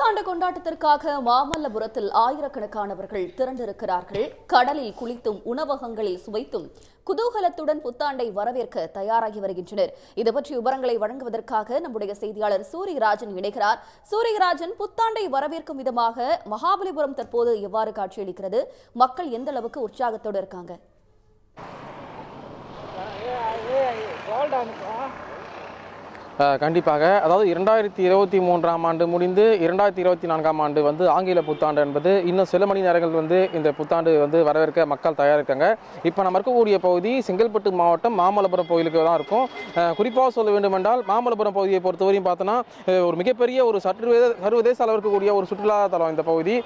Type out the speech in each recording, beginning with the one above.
புத்தாண்டு கொண்டாட்டத்திற்காக மாமல்லபுரத்தில் ஆயிரக்கணக்கானவர்கள் திரண்டிருக்கிறார்கள். கடலில் குளித்தும் உணவகங்களில் சுவைத்தும் குதூகலத்துடன் புத்தாண்டை வரவேற்க தயாராகி வருகின்றனர். இது பற்றி விவரங்களை வழங்குவதற்காக நம்முடைய செய்தியாளர் சூரியராஜன் இணைகிறார். சூரியராஜன் புத்தாண்டை வரவேற்கும் விதமாக மகாபலிபுரம் தற்போது எவ்வாறு காட்சியளிக்கிறது? மக்கள் எந்த அளவுக்கு உற்சாகத்தோடு இருக்காங்க? கண்டிப்பாக. அதாவது இரண்டாயிரத்தி இருபத்தி மூன்றாம் ஆண்டு முடிந்து இரண்டாயிரத்தி இருபத்தி நான்காம் ஆண்டு வந்து ஆங்கில புத்தாண்டு என்பது இன்னும் சில மணி நேரங்கள் வந்து இந்த புத்தாண்டு வந்து வரவேற்க மக்கள் தயார் இருக்காங்க. இப்போ நம்ம இருக்கக்கூடிய பகுதி செங்கல்பட்டு மாவட்டம் மாமல்லபுரம் கோயிலுக்கு தான் இருக்கும். குறிப்பாக சொல்ல வேண்டுமென்றால் மாமல்லபுரம் பகுதியை பொறுத்தவரையும் பார்த்தோன்னா ஒரு மிகப்பெரிய ஒரு சர்வதேச சர்வதேச அளவு இருக்கக்கூடிய ஒரு சுற்றுலா தலம் இந்த பகுதி.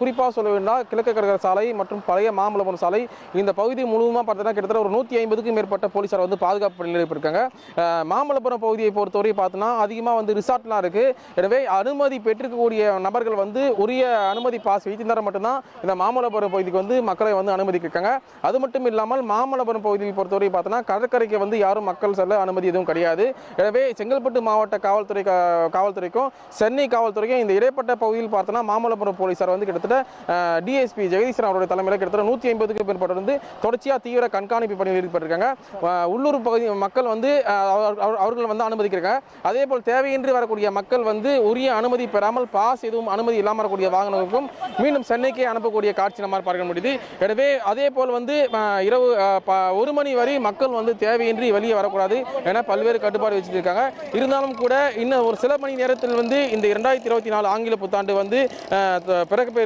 குறிப்பாக சொல்ல வேண்டால் கிழக்கு கடற்கரை சாலை மற்றும் பழைய மாமல்லபுரம் சாலை இந்த பகுதி முழுவதுமாக பார்த்தோன்னா கிட்டத்தட்ட ஒரு நூற்றி ஐம்பதுக்கும் மேற்பட்ட போலீஸார் வந்து பாதுகாப்பு நிலையில் இருக்காங்க. மாமல்லபுரம் பகுதியை பொறுத்தவரை பார்த்தோன்னா அதிகமாக வந்து ரிசார்ட்லாம் இருக்குது எனவே அனுமதி பெற்றிருக்கக்கூடிய நபர்கள் வந்து உரிய அனுமதி பாஸ் வைத்திருந்தால் மட்டும்தான் இந்த மாமல்லபுரம் பகுதிக்கு வந்து மக்களை வந்து அனுமதிக்கிருக்காங்க அது மட்டும் இல்லாமல் மாமல்லபுரம் பகுதியை பொறுத்தவரை பார்த்தோன்னா கடற்கரைக்கு வந்து யாரும் மக்கள் செல்ல அனுமதி எதுவும் கிடையாது. எனவே செங்கல்பட்டு மாவட்ட காவல்துறை காவல்துறைக்கும் சென்னை காவல்துறைக்கும் இந்த இடைப்பட்ட பகுதியில் பார்த்தோன்னா மாமல்லபுரம் போலீஸார் வந்து கிட்டத்தட்ட டிஎஸ்பி ஜெகதீஸ்வரன் அவருடைய தலைமையில் கிட்டத்தட்ட நூற்றி ஐம்பதுக்கு மேற்பட்டு வந்து தொடர்ச்சியாக தீவிர கண்காணிப்பு பணியில் ஈடுபட்டிருக்காங்க. உள்ளூர் பகுதி மக்கள் வந்து அவர்- அவர்கள் வந்து பண்ணியிருக்காங்க அதே போல் தேவையின்றி வரக்கூடிய மக்கள் வந்து உரிய அனுமதி பெறாமல் பாஸ் எதுவும் அனுமதி இல்லாமல் வரக்கூடிய வாகனங்களுக்கும் மீண்டும் சென்னைக்கே அனுப்பக்கூடிய காட்சி நம்ம பார்க்க முடியுது. எனவே அதே போல் வந்து இரவு ப- ஒரு மணி வரை மக்கள் வந்து தேவையின்றி வெளியே வரக்கூடாது என பல்வேறு கட்டுப்பாடு வச்சுருக்காங்க. இருந்தாலும் கூட இன்னும் ஒரு சில மணி நேரத்தில் வந்து இந்த இரண்டாயிரத்தி இருபத்தி நாலு ஆங்கில புத்தாண்டு வந்து அஹ்,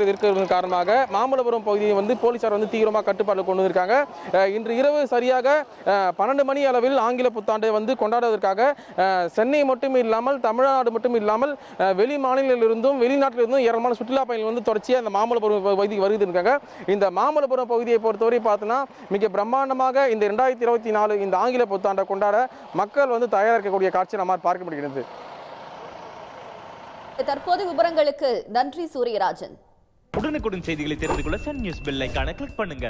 இருக்கிறது காரணமாக மாமல்லபுரம் பகுதியை வந்து போலீசார் வந்து தீவிரமாக கட்டுப்பாடு கொண்டு வந்திருக்காங்க. இன்று இரவு சரியாக பன்னெண்டு மணி அளவில் ஆங்கில புத்தாண்டை வந்து கொண்டாடுவதற்காக சென்னை மட்டும் இல்லாமல் தமிழ்நாடு மட்டும் இல்லாமல் வெளி மாநிலங்களிலிருந்தும் வெளிநாட்டிலிருந்தும் ஏராளமான சுற்றுலா பயணிகள் வந்து தொடர்ச்சியாக இந்த மாமல்லபுரம் பகுதிக்கு வருகிறது இருக்காங்க. இந்த மாமல்லபுரம் பகுதியை பொறுத்தவரை பார்த்தோன்னா மிக பிரம்மாண்டமாக இந்த இரண்டாயிரத்தி இருபத்தி நாலு இந்த ஆங்கில புத்தாண்டை கொண்டாட மக்கள் வந்து தயாராக இருக்கக்கூடிய காட்சி நம்ம பார்க்க முடிகிறது தற்போது விவரங்களுக்கு நன்றி சூரியராஜன். உடனுக்குடன் செய்திகளை தெரிந்து கொள்ள சன் நியூஸ் பெல் ஐகானை கிளிக் பண்ணுங்க.